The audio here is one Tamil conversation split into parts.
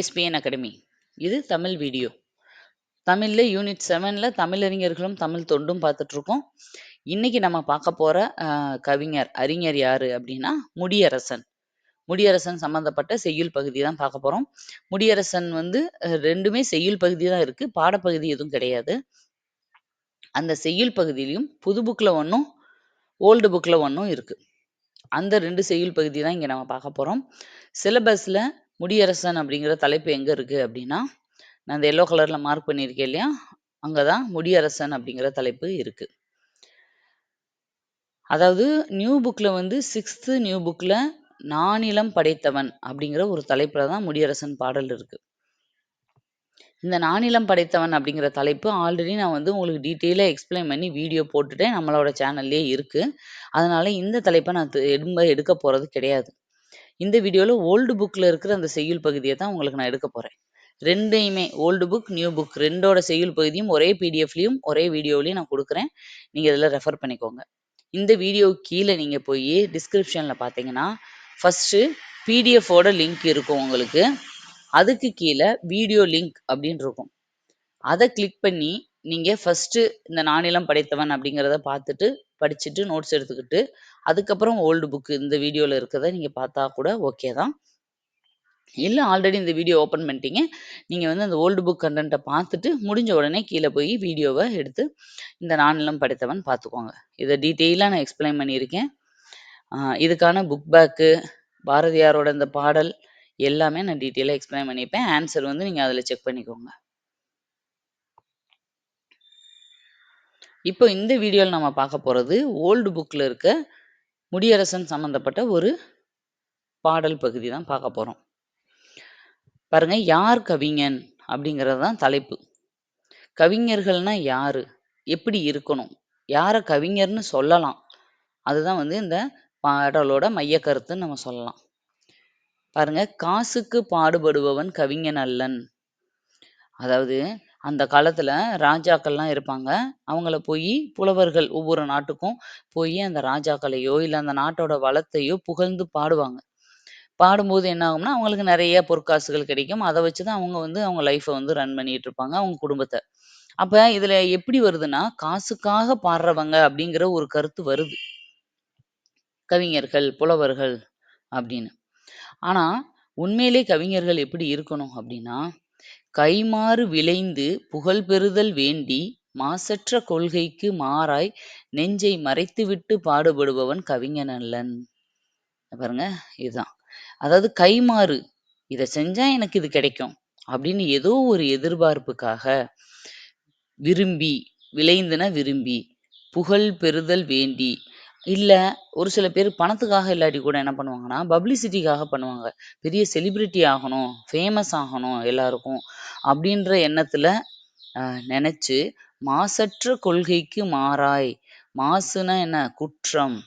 ஏஎஸ்பிஎன் அகாடமி இது தமிழ் வீடியோ தமிழ்ல யூனிட் செவன்ல தமிழறிஞர்களும் தமிழ் தொண்டும் பார்த்துட்ருக்கோம். இன்னைக்கு நம்ம பார்க்க போற கவிஞர் அறிஞர் யாரு அப்படின்னா முடியரசன். முடியரசன் சம்பந்தப்பட்ட செய்யுள் பகுதி தான் பார்க்க போறோம். முடியரசன் வந்து ரெண்டுமே செய்யுள் பகுதி தான் இருக்கு. பாடப்பகுதி எதுவும் கிடையாது. அந்த செய்யுள் பகுதியிலையும் புது புக்ல ஒன்றும் ஓல்டு புக்ல ஒன்றும் இருக்கு. அந்த ரெண்டு செய்யுள் பகுதி தான் இங்க நம்ம பார்க்க போறோம். சிலபஸ்ல முடியரசன் அப்படிங்கிற தலைப்பு எங்கே இருக்குது அப்படின்னா நான் அந்த எல்லோ கலரில் மார்க் பண்ணியிருக்கேன் இல்லையா? அங்கே தான் முடியரசன் அப்படிங்கிற தலைப்பு இருக்குது அதாவது நியூ புக்கில் வந்து சிக்ஸ்த்து நியூ புக்கில் நானிலம் படைத்தவன் அப்படிங்கிற ஒரு தலைப்பில் தான் முடியரசன் பாடல் இருக்குது இந்த நானிலம் படைத்தவன் அப்படிங்கிற தலைப்பு ஆல்ரெடி நான் வந்து உங்களுக்கு டீட்டெயிலாக எக்ஸ்பிளைன் பண்ணி வீடியோ போட்டுட்டேன். நம்மளோட சேனல்லே இருக்குது அதனால் இந்த தலைப்பை நான் து- எடுக்க போகிறது கிடையாது. இந்த வீடியோவில் ஓல்டு புக்கில் இருக்கிற அந்த செய்யுள் பகுதியை தான் உங்களுக்கு நான் எடுக்க போகிறேன் ரெண்டையுமே ஓல்டு புக் நியூ புக் ரெண்டோட செய்யுள் பகுதியும் ஒரே பிடிஎஃப்லையும் ஒரே வீடியோலையும் நான் கொடுக்குறேன். நீங்கள் இதில் ரெஃபர் பண்ணிக்கோங்க. இந்த வீடியோ கீழே நீங்கள் போய் டிஸ்கிரிப்ஷனில் பார்த்தீங்கன்னா ஃபஸ்ட்டு பிடிஎஃபோட லிங்க் இருக்கும் உங்களுக்கு. அதுக்கு கீழே வீடியோ லிங்க் அப்படின்னு இருக்கும். அதை கிளிக் பண்ணி நீங்கள் ஃபஸ்ட்டு இந்த நானிலம் படைத்தவன் அப்படிங்கிறத பார்த்துட்டு படிச்சுட்டு நோட்ஸ் எடுத்துக்கிட்டு அதுக்கப்புறம் ஓல்டு புக்கு இந்த வீடியோவில் இருக்கிறத நீங்கள் பார்த்தா கூட ஓகே தான். இல்லை ஆல்ரெடி இந்த வீடியோ ஓப்பன் பண்ணிட்டீங்க நீங்கள் வந்து அந்த ஓல்டு புக் கண்டென்ட்டை பார்த்துட்டு முடிஞ்ச உடனே கீழே போய் வீடியோவை எடுத்து இந்த நானிலம் படைத்தவன் பார்த்துக்கோங்க. இதை டீட்டெயிலாக நான் எக்ஸ்பிளைன் பண்ணியிருக்கேன். இதுக்கான புக் பேக்கு பாரதியாரோட இந்த பாடல் எல்லாமே நான் டீட்டெயிலாக எக்ஸ்பிளைன் பண்ணியிருப்பேன். ஆன்சர் வந்து நீங்கள் அதில் செக் பண்ணிக்கோங்க. இப்போ இந்த வீடியோவில் நம்ம பார்க்க போகிறது ஓல்டு புக்கில் இருக்க முடியரசன் சம்மந்தப்பட்ட ஒரு பாடல் பகுதி தான் பார்க்க போகிறோம் பாருங்க யார் கவிஞன் அப்படிங்கிறது தான் தலைப்பு. கவிஞர்கள்னா யாரு? எப்படி இருக்கணும்? யாரை கவிஞர்னு சொல்லலாம். அதுதான் வந்து இந்த பாடலோட மைய கருத்துன்னு நம்ம சொல்லலாம். பாருங்க காசுக்கு பாடுபடுபவன் கவிஞன் அல்லன். அதாவது அந்த காலத்துல ராஜாக்கள்லாம் இருப்பாங்க. அவங்கள போய் புலவர்கள் ஒவ்வொரு நாட்டுக்கும் போய் அந்த ராஜாக்களையோ இல்ல அந்த நாட்டோட வளத்தையோ புகழ்ந்து பாடுவாங்க. பாடும்போது என்ன ஆகும்னா அவங்களுக்கு நிறைய பொற்காசுகள் கிடைக்கும். அதை வச்சுதான் அவங்க வந்து அவங்க லைஃப்பை வந்து ரன் பண்ணிட்டு இருப்பாங்க அவங்க குடும்பத்தை. அப்ப இதுல எப்படி வருதுன்னா காசுக்காக பாடுறவங்க அப்படிங்கிற ஒரு கருத்து வருது. கவிஞர்கள் புலவர்கள் அப்படின்னு. ஆனா உண்மையிலே கவிஞர்கள் எப்படி இருக்கணும் அப்படின்னா கைமாறு விளைந்து புகழ் பெறுதல் வேண்டி மாசற்ற கொள்கைக்கு மாறாய் நெஞ்சை மறைத்துவிட்டு பாடுபடுபவன் கவிஞன் அல்லன் பாருங்க இதுதான். அதாவது கைமாறு இதை செஞ்சா எனக்கு இது கிடைக்கும் அப்படின்னு ஏதோ ஒரு எதிர்பார்ப்புக்காக விரும்பி விளைந்துனா விரும்பி புகழ் பெறுதல் வேண்டி இல்ல ஒரு சில பேர் பணத்துக்காக இல்லாட்டி கூட என்ன பண்ணுவாங்கன்னா பப்ளிசிட்டிக்காக பண்ணுவாங்க. பெரிய செலிபிரிட்டி ஆகணும் ஃபேமஸ் ஆகணும் எல்லாருக்கும் அப்படின்ற எண்ணத்துல அஹ், நினைச்சு மாசற்ற கொள்கைக்கு மாறாய். மாசுனா என்ன? குற்றம்.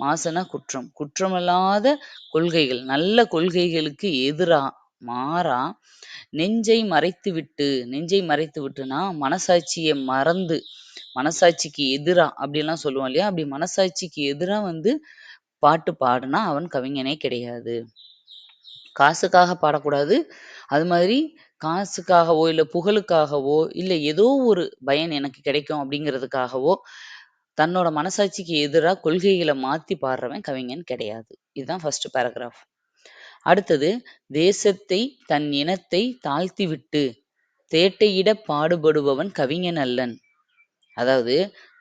மாசுனா குற்றம். குற்றமில்லாத கொள்கைகள் நல்ல கொள்கைகளுக்கு எதிரா மாறா நெஞ்சை மறைத்து விட்டு நெஞ்சை மறைத்து விட்டுனா மனசாட்சியை மறந்து மனசாட்சிக்கு எதிரா அப்படிலாம் சொல்லுவோம் இல்லையா? அப்படி மனசாட்சிக்கு எதிரா வந்து பாட்டு பாடினா அவன் கவிஞனே கிடையாது. காசுக்காக பாடக்கூடாது. அது மாதிரி காசுக்காகவோ இல்லை புகழுக்காகவோ இல்லை ஏதோ ஒரு பயன் எனக்கு கிடைக்கும் அப்படிங்கிறதுக்காகவோ தன்னோட மனசாட்சிக்கு எதிரா கொள்கைகளை மாத்தி பாடுறவன் கவிஞன் கிடையாது. இதுதான் ஃபர்ஸ்ட் பேராகிராஃப் அடுத்தது தேசத்தை தன் இனத்தை தாழ்த்தி விட்டு தேட்டையிட பாடுபடுபவன் கவிஞன் அல்லன். அதாவது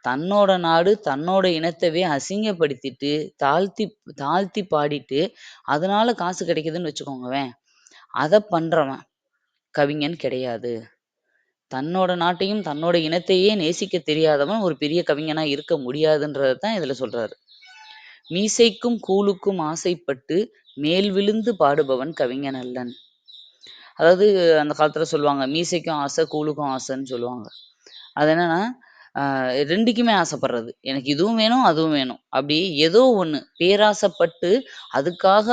தன்னோட நாடு தன்னோட இனத்தவே அசிங்கப்படுத்திட்டு தாழ்த்தி தாழ்த்தி பாடிட்டு அதனால காசு கிடைக்குதுன்னு வச்சுக்கோங்கவேன் அதை பண்றவன் கவிஞன் கிடையாது. தன்னோட நாட்டையும் தன்னோட இனத்தையே நேசிக்க தெரியாதவன் ஒரு பெரிய கவிஞனா இருக்க முடியாதுன்றதை தான் இதுல சொல்றாரு. மீசைக்கும் கூலுக்கும் ஆசைப்பட்டு மேல் விழுந்து பாடுபவன் கவிஞன் அல்லன். அதாவது அந்த காலத்துல சொல்லுவாங்க மீசைக்கும் ஆசை கூலுக்கும் ஆசைன்னு சொல்லுவாங்க. அது என்னன்னா ரெண்டுக்குமே ஆசைப்படுறது. எனக்கு இதுவும் வேணும் அதுவும் வேணும். அப்படி ஏதோ ஒண்ணு பேராசைப்பட்டு அதுக்காக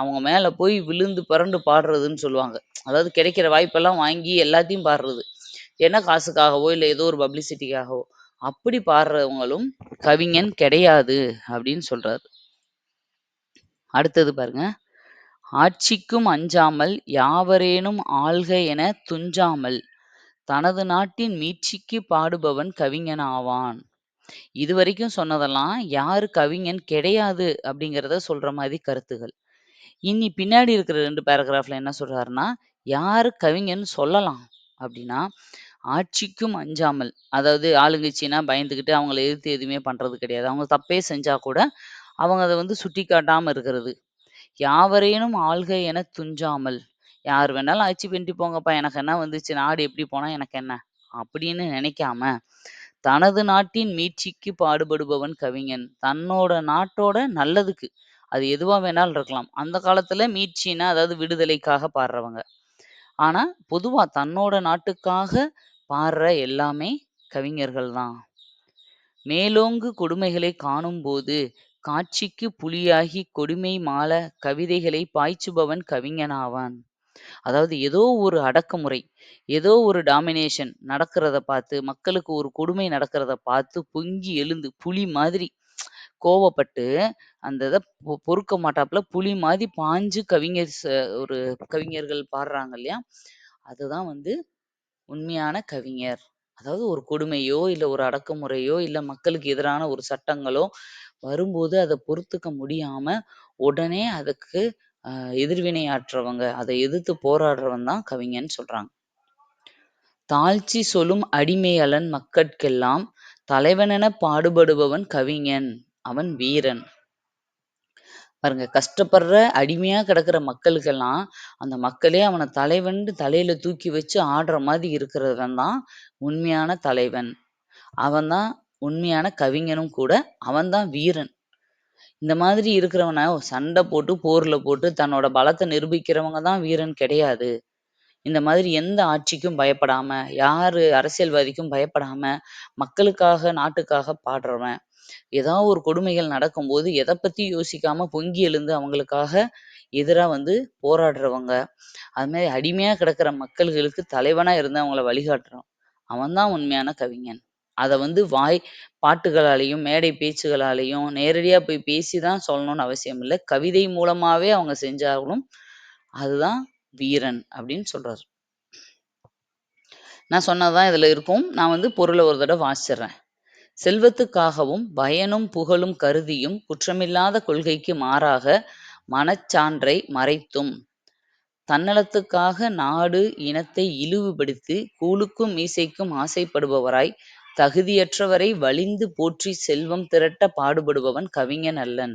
அவங்க மேல போய் விழுந்து புரண்டு பாடுறதுன்னு சொல்லுவாங்க. அதாவது கிடைக்கிற வாய்ப்பெல்லாம் வாங்கி எல்லாத்தையும் பாடுறது. ஏன்னா காசுக்காகவோ இல்லை ஏதோ ஒரு பப்ளிசிட்டிக்காகவோ அப்படி பாடுறவங்களும் கவிஞன் கிடையாது அப்படின்னு சொல்றாரு. அடுத்தது பாருங்க. ஆட்சிக்கும் அஞ்சாமல் யாவரேனும் ஆள்க என துஞ்சாமல் தனது நாட்டின் மீட்சிக்குப் பாடுபவன் கவிஞனாவான். இதுவரைக்கும் சொன்னதெல்லாம் யாரு கவிஞன் கிடையாது அப்படிங்கிறத சொல்ற மாதிரி கருத்துகள். இனி பின்னாடி இருக்கிற 2 பேராகிராஃப்ல என்ன சொல்றாருன்னா, யாரு கவிஞன் சொல்லலாம் அப்படின்னா, ஆட்சிக்கும் அஞ்சாமல் அதாவது ஆளுங்கட்சினா பயந்துகிட்டு அவங்கள எதிர்த்து எதுவுமே பண்றது கிடையாது. அவங்க தப்பே செஞ்சா கூட அவங்க அத வந்து சுட்டிக்காட்டாம இருக்கிறது. யாவரேனும் ஆள்க எனத் துஞ்சாமல் யார் வேணாலும் ஆட்சி பண்ணிட்டு போங்கப்பா எனக்கு என்ன வந்துச்சு? நாடு எப்படி போனா எனக்கு என்ன? அப்படின்னு நினைக்காம தனது நாட்டின் மீட்சிக்கு பாடுபடுபவன் கவிஞன். தன்னோட நாட்டோட நல்லதுக்கு. அது எதுவா வேணாலும் இருக்கலாம். அந்த காலத்துல மீட்சின்னா அதாவது விடுதலைக்காக பாடுறவங்க. ஆனா பொதுவா தன்னோட நாட்டுக்காக பாடுற எல்லாமே கவிஞர்கள் தான். மேலோங்கு கொடுமைகளை காணும்போது காட்சிக்கு புலியாகி கொடுமை மால கவிதைகளை பாய்ச்சுபவன் கவிஞனாவான். அதாவது ஏதோ ஒரு அடக்குமுறை ஏதோ ஒரு டாமினேஷன் நடக்கிறத பார்த்து மக்களுக்கு ஒரு கொடுமை நடக்கிறத பார்த்து பொங்கி எழுந்து புலி மாதிரி கோவப்பட்டு அந்த இதை பொ- பொறுக்க மாட்டாப்புல புலி மாதிரி பாஞ்சு கவிஞர் ஒரு கவிஞர்கள் பாடுறாங்க இல்லையா? அதுதான் வந்து உண்மையான கவிஞர். அதாவது ஒரு கொடுமையோ இல்ல ஒரு அடக்குமுறையோ இல்ல மக்களுக்கு எதிரான ஒரு சட்டங்களோ வரும்போது அதை பொறுத்துக்க முடியாம உடனே அதுக்கு எதிர்வினையாற்றவங்க அதை எதிர்த்து போராடுறவன் தான் கவிஞன்னு சொல்றாங்க. தாழ்ச்சி சொல்லும் அடிமையலன் மக்கட்கெல்லாம் தலைவனென பாடுபடுபவன் கவிஞன் அவன் வீரன். பாருங்க கஷ்டப்படுற அடிமையா கிடக்குற மக்களுக்கெல்லாம் அந்த மக்களே அவனை தலைவன் தலையில தூக்கி வச்சு ஆடுற மாதிரி இருக்கிறவன் தான் உண்மையான தலைவன். அவன்தான் உண்மையான கவிஞனும் கூட அவன்தான் வீரன். இந்த மாதிரி இருக்கிறவன சண்டை போட்டு போர்ல போட்டு தன்னோட பலத்தை நிரூபிக்கிறவங்க தான் வீரன் கிடையாது. இந்த மாதிரி எந்த ஆட்சிக்கும் பயப்படாம யாரு அரசியல்வாதிக்கும் பயப்படாம மக்களுக்காக நாட்டுக்காக பாடுறவன். ஏதாவது ஒரு கொடுமைகள் நடக்கும்போது எதை பத்தி யோசிக்காம பொங்கி எழுந்து அவங்களுக்காக எதிரா வந்து போராடுறவங்க. அது மாதிரி அடிமையா கிடக்கிற மக்கள்களுக்கு தலைவனா இருந்து அவங்கள வழிகாட்டுறான் அவன்தான் உண்மையான கவிஞன். அதை வந்து வாய் பாட்டுகளாலையும் மேடை பேச்சுகளாலேயும் நேரடியா போய் பேசி தான் சொல்லணும்னு அவசியம் இல்லை. கவிதை மூலமாவே அவங்க செஞ்சாலும் அதுதான் வீரன் அப்படின்னு சொல்றாரு. நான் சொன்னதுதான் இதுல இருக்கும். நான் வந்து பொருளை ஒரு தடவை வாசிச்சிடுறேன். செல்வத்துக்காகவும் பயனும் புகழும் கருதியும் குற்றமில்லாத கொள்கைக்கு மாறாக மனச்சான்றை மறைத்தும் தன்னலத்துக்காக நாடு இனத்தை இழிவுபடுத்தி கூழுக்கும் மீசைக்கும் ஆசைப்படுபவராய் தகுதியற்றவரை வலிந்து போற்றி செல்வம் திரட்ட பாடுபடுபவன் கவிஞன் அல்லன்.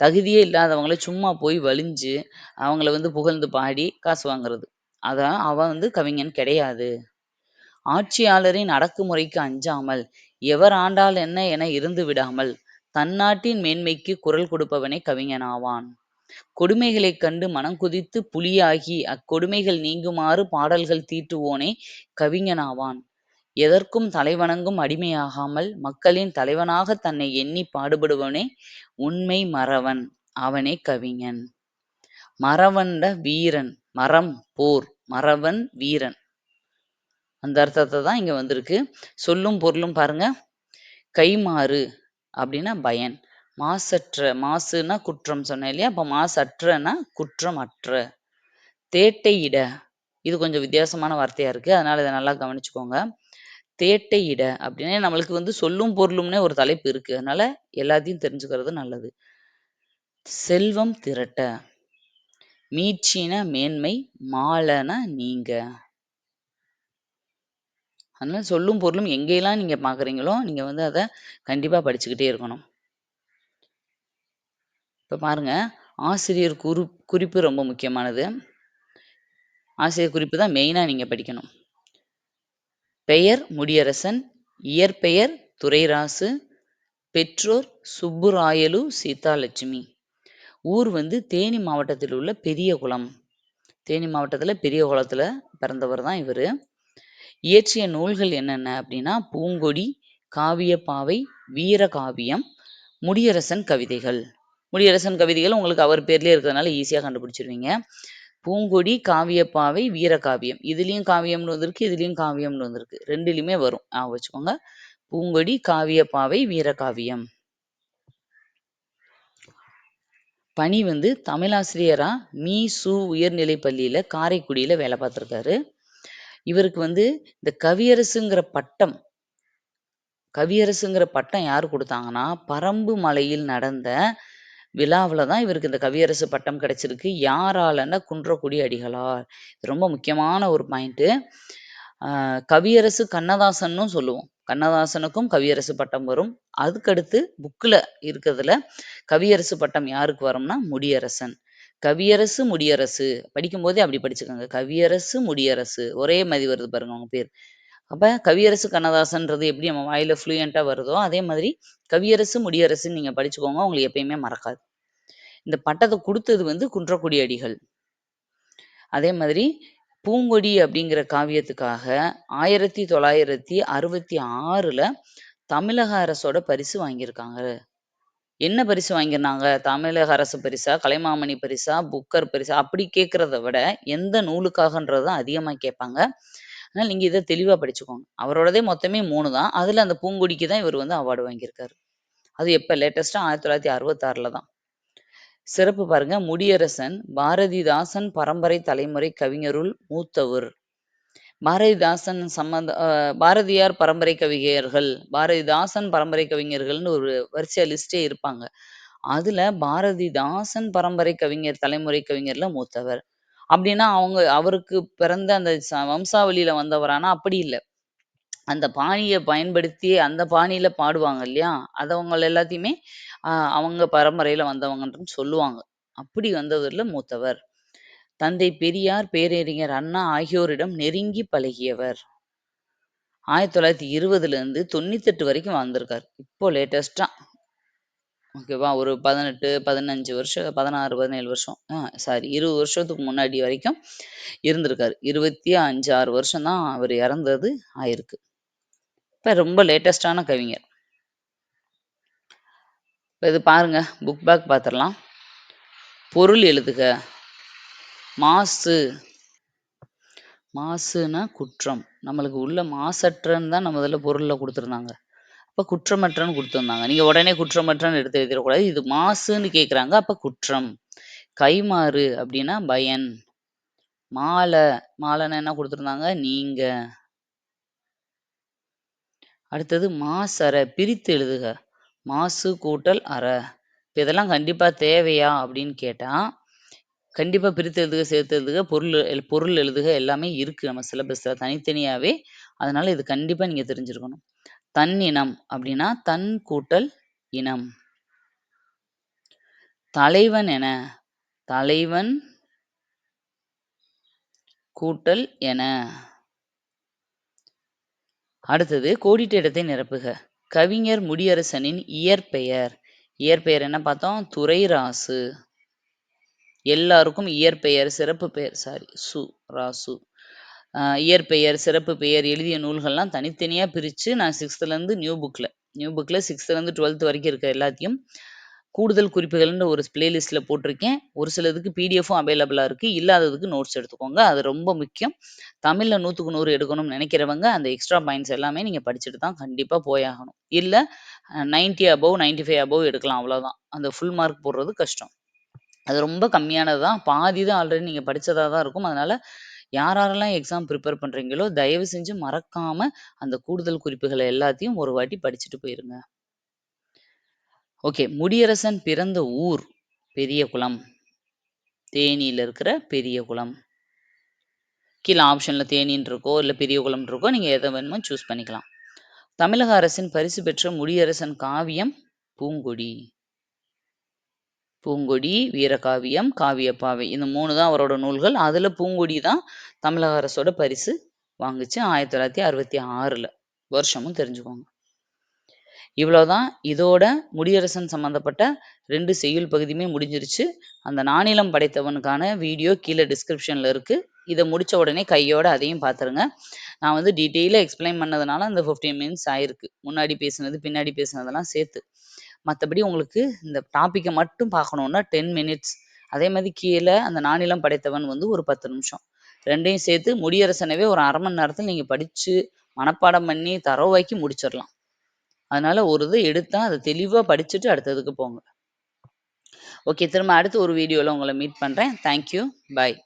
தகுதியே இல்லாதவங்கள சும்மா போய் வலிஞ்சு அவங்கள வந்து புகழ்ந்து பாடி காசு வாங்குறது. அதான் அவன் வந்து கவிஞன் கிடையாது. ஆட்சியாளரின் அடக்குமுறைக்கு அஞ்சாமல் எவர் ஆண்டால் என்ன என இருந்து விடாமல் தன்னாட்டின் மேன்மைக்கு குரல் கொடுப்பவனே கவிஞனாவான் கொடுமைகளைக் கண்டு மனம் குதித்து புலியாகி அக்கொடுமைகள் நீங்குமாறு பாடல்கள் தீட்டுவோனே கவிஞனாவான் எதற்கும் தலைவணங்கும் அடிமையாகாமல் மக்களின் தலைவனாக தன்னை எண்ணி பாடுபடுபவனே உண்மை மறவன் அவனே கவிஞன். மறவன்ட வீரன் மறம் போர் மறவன் வீரன். அந்த அர்த்தத்தை தான் இங்க வந்திருக்கு. சொல்லும் பொருளும் பாருங்க. கைமாறு அப்படின்னா பயன். மாசற்ற மாசுனா குற்றம் சொன்னேன் இல்லையா? அப்ப மாசற்றனா குற்றம் அற்ற தேட்டை இட. இது கொஞ்சம் வித்தியாசமான வார்த்தையா இருக்கு. அதனால இதை நல்லா கவனிச்சுக்கோங்க. தேட்டை இட அப்படின்னா நம்மளுக்கு வந்து சொல்லும் பொருளும்னே ஒரு தலைப்பு இருக்கு. அதனால எல்லாத்தையும் தெரிஞ்சுக்கிறது நல்லது. செல்வம் திரட்ட. மீட்சின மேன்மை மாலன நீங்க. அதனால சொல்லும் பொருளும் எங்கெல்லாம் நீங்க பாக்குறீங்களோ நீங்க வந்து அதை கண்டிப்பா படிச்சுக்கிட்டே இருக்கணும். இப்ப பாருங்க ஆசிரியர் குறி குறிப்பு ரொம்ப முக்கியமானது. ஆசிரியர் குறிப்பு தான் மெயினா நீங்க படிக்கணும். பெயர் முடியரசன் இயற்பெயர் துரைராசு பெற்றோர் சுப்புராயலு சீதாலட்சுமி. ஊர் வந்து தேனி மாவட்டத்தில் உள்ள பெரிய குளம். தேனி மாவட்டத்துல பெரிய குளத்துல பிறந்தவர் தான் இவரு. இயற்றிய நூல்கள் என்னென்ன அப்படின்னா பூங்கொடி காவியப்பாவை வீரகாவியம் முடியரசன் கவிதைகள். முடியரசன் கவிதைகள் உங்களுக்கு அவர் பேர்லயே இருக்கிறதுனால ஈஸியா கண்டுபிடிச்சிருவீங்க. பூங்கொடி காவியப்பாவை வீரகாவியம் இதுலயும் காவியம்னு வந்திருக்கு இதுலயும் காவியம்னு வந்திருக்கு ரெண்டுலயுமே வரும் ஆ வச்சுக்கோங்க பூங்கொடி காவியப்பாவை வீரகாவியம் பணி வந்து தமிழாசிரியரா மீ. சு. உயர்நிலை பள்ளியில காரைக்குடியில வேலை பார்த்துருக்காரு. இவருக்கு வந்து இந்த கவியரசுங்கிற பட்டம் கவியரசுங்கிற பட்டம் யாரு குடுத்தாங்கன்னா, பரம்பு மலையில் நடந்த விழாவில் தான் இவருக்கு இந்த கவியரசு பட்டம் கிடைச்சிருக்கு. யாராலன்னா குன்றக்குடி அடிகளார். இது ரொம்ப முக்கியமான ஒரு பாயிண்ட்டு. கவியரசு கண்ணதாசன்னும் சொல்லுவோம். கண்ணதாசனுக்கும் கவியரசு பட்டம் வரும். அதுக்கடுத்து புக்ல இருக்கிறதுல கவியரசு பட்டம் யாருக்கு வரும்னா, முடியரசன். கவியரசு, முடியரசு படிக்கும்போதே அப்படி படிச்சுக்கோங்க. கவியரசு, முடியரசு ஒரே மாரி வருது பாருங்க அவங்க பேர். அப்ப கவியரசு கண்ணதாசன்றது எப்படி நம்ம வாயில ஃப்ளூயன்ட்டா வருதோ, அதே மாதிரி கவியரசு, முடியரசுன்னு நீங்க படிச்சுக்கோங்க. உங்களுக்கு எப்பயுமே மறக்காது. இந்த பட்டத்தை குடுத்தது வந்து குன்றக்குடி அடிகள். அதே மாதிரி பூங்கொடி அப்படிங்கிற காவியத்துக்காக 1966ல தமிழக அரசோட பரிசு வாங்கியிருக்காங்க. என்ன பரிசு வாங்கியிருந்தாங்க? தமிழக அரசு பரிசா? கலைமாமணி பரிசா? புக்கர் பரிசா? அப்படி கேட்கறத விட, எந்த நூலுக்காகன்றது தான் அதிகமா கேட்பாங்க. அதனால நீங்க இதை தெளிவா படிச்சுக்கோங்க. அவரோடதே மொத்தமே மூணு தான். அதுல அந்த பூங்குடிக்கு தான் இவர் வந்து அவார்டு வாங்கியிருக்காரு. அது எப்ப லேட்டஸ்ட்டா 1966ல தான். சிறப்பு பாருங்க முடியரசன் பாரதிதாசன் பரம்பரை தலைமுறை கவிஞருள் மூத்தவர். பாரதிதாசன் சம்பந்த பாரதியார் பரம்பரை கவிஞர்கள், பாரதிதாசன் பரம்பரை கவிஞர்கள்னு ஒரு வரிசையா லிஸ்டே இருப்பாங்க. அதுல பாரதிதாசன் பரம்பரை கவிஞர் தலைமுறை கவிஞர்ல மூத்தவர். அப்படின்னா அவங்க அவருக்கு பிறந்த அந்த ச வம்சாவளியில வந்தவரானா அப்படி இல்ல. அந்த பாணிய பயன்படுத்தி அந்த பாணியில பாடுவாங்க இல்லையா? அதவங்கள எல்லாத்தையுமே அ அவங்க பரம்பரையில வந்தவங்கன்னு சொல்லுவாங்க. அப்படி வந்தவர்ல மூத்தவர். தந்தை பெரியார், பேரறிஞர் அண்ணா ஆகியோரிடம் நெருங்கி பழகியவர். 1920லேருந்து 98 வரைக்கும் வாழ்ந்திருக்காரு. இப்போ லேட்டஸ்ட்டா ஓகேவா? ஒரு 18, 15 வருஷம் 16, 17 வருஷம் ஆ சாரி 20 வருஷத்துக்கு முன்னாடி வரைக்கும் இருந்திருக்காரு. 25, 6 வருஷம் தான் அவர் இறந்தது ஆயிருக்கு. இப்போ ரொம்ப லேட்டஸ்ட்டான கவிஞர். இப்போ இது பாருங்க புக் பேக் பார்த்துடலாம் பொருள் எழுதுக. மாசு மாசுனா குற்றம். நம்மளுக்கு உள்ள மாசற்றன்னு தான் நம்ம இதில் பொருளில் கொடுத்துருந்தாங்க அப்போ குற்றமற்றன்னு கொடுத்துருந்தாங்க. நீங்க உடனே குற்றமற்றன்னு எடுத்து எழுதிறக்கூடாது. இது மாசுன்னு கேட்குறாங்க. அப்ப குற்றம். கைம்மாறு அப்படின்னா பயன். மால மாலன்னா என்ன குடுத்துருந்தாங்க? நீங்க. அடுத்தது மாசற பிரித்து எழுதுக. மாசு கூட்டல் அற. இப்ப இதெல்லாம் கண்டிப்பா தேவையா? அப்படின்னு கேட்டா, கண்டிப்பா பிரித்து எழுதுக, சேர்த்து எழுதுக, பொருள் பொருள் எழுதுக எல்லாமே இருக்கு நம்ம சிலபஸ்ல தனித்தனியாவே. அதனால இது கண்டிப்பா நீங்க தெரிஞ்சிருக்கணும். தன்னினம் அப்படின்னா தன் கூட்டல் இனம். தலைவன் என. தலைவன் கூட்டல் என. அடுத்தது கோடிட்ட இடத்தை நிரப்புக. கவிஞர் முடியரசனின் இயற்பெயர். இயற்பெயர் என்ன பார்த்தோம்? துரைராசு. எல்லாருக்கும் இயற்பெயர், சிறப்பு பெயர் சாரி சு ராசு. இயற்பெயர், சிறப்பு பெயர், எழுதிய நூல்கள்லாம் தனித்தனியா பிரிச்சு நான் சிக்ஸ்த்துலேருந்து நியூ புக்ல நியூ புக்ல 6த்துலேருந்து 12த் வரைக்கும் இருக்க எல்லாத்தையும் கூடுதல் குறிப்புகள்னு ஒரு பிளேலிஸ்ட்ல போட்டிருக்கேன். ஒரு சிலதுக்கு பிடிஎஃப்பும் அவைலபிளா இருக்கு. இல்லாததுக்கு நோட்ஸ் எடுத்துக்கோங்க. அது ரொம்ப முக்கியம். தமிழ்ல 100க்கு 100 எடுக்கணும்னு நினைக்கிறவங்க அந்த எக்ஸ்ட்ரா பாயிண்ட்ஸ் எல்லாமே நீங்க படிச்சுட்டு தான் கண்டிப்பா போயாகணும். இல்ல நைன்ட்டி 90 அபோவ் 95 அபோவ் எடுக்கலாம் அவ்வளோதான். அந்த ஃபுல் மார்க் போடுறது கஷ்டம். அது ரொம்ப கம்மியானது தான். பாதி தான் ஆல்ரெடி நீங்க படிச்சதா தான் இருக்கும். அதனால யார் யாரெல்லாம் எக்ஸாம் ப்ரிப்பேர் பண்றீங்களோ, தயவு செஞ்சு மறக்காம அந்த கூடுதல் குறிப்புகளை எல்லாத்தையும் ஒரு வாட்டி படிச்சுட்டு போயிருங்க. ஓகே. முடியரசன் பிறந்த ஊர் பெரிய குளம் தேனியில இருக்கிற பெரிய குளம் கீழ ஆப்ஷன்ல தேனின்னு இருக்கோ, இல்ல குளம் இருக்கோ. நீங்க எதை வேணுமோ சூஸ் பண்ணிக்கலாம். தமிழக அரசின் பரிசு பெற்ற முடியரசன் காவியம் பூங்கொடி. பூங்கொடி, வீரகாவியம், காவியப்பாவை. இந்த மூணு தான் அவரோட நூல்கள். அதில் பூங்கொடி தான் தமிழக அரசோட பரிசு வாங்குச்சு 1966ல. வருஷமும் தெரிஞ்சுக்கோங்க. இவ்வளோதான். இதோட முடியரசன் சம்மந்தப்பட்ட ரெண்டு செய்யுள் பகுதியுமே முடிஞ்சிருச்சு. அந்த நானிலம் படைத்தவனுக்கான வீடியோ கீழே டிஸ்கிரிப்ஷனில் இருக்குது இதை முடித்த உடனே கையோட அதையும் பார்த்துருங்க. நான் வந்து டீட்டெயிலாக எக்ஸ்பிளைன் பண்ணதுனால அந்த 15 மினிட்ஸ் ஆயிருக்கு. முன்னாடி பேசுனது பின்னாடி பேசினதெல்லாம் சேர்த்து. மற்றபடி உங்களுக்கு இந்த டாப்பிக்கை மட்டும் பார்க்கணுன்னா டென் மினிட்ஸ். அதே மாதிரி கீழே அந்த நானிலம் படைத்தவன் வந்து ஒரு 10 நிமிஷம். ரெண்டையும் சேர்த்து முடியரசனவே ஒரு அரை மணி நேரத்தில் நீங்கள் படித்து மனப்பாடம் பண்ணி தரவாக்கி முடிச்சிடலாம் அதனால ஒரு இது எடுத்தால் அதை தெளிவாக படிச்சுட்டு அடுத்ததுக்கு போங்க. ஓகே திரும்ப அடுத்து ஒரு வீடியோவில் உங்களை மீட் பண்ணுறேன் தேங்க் யூ. பாய்.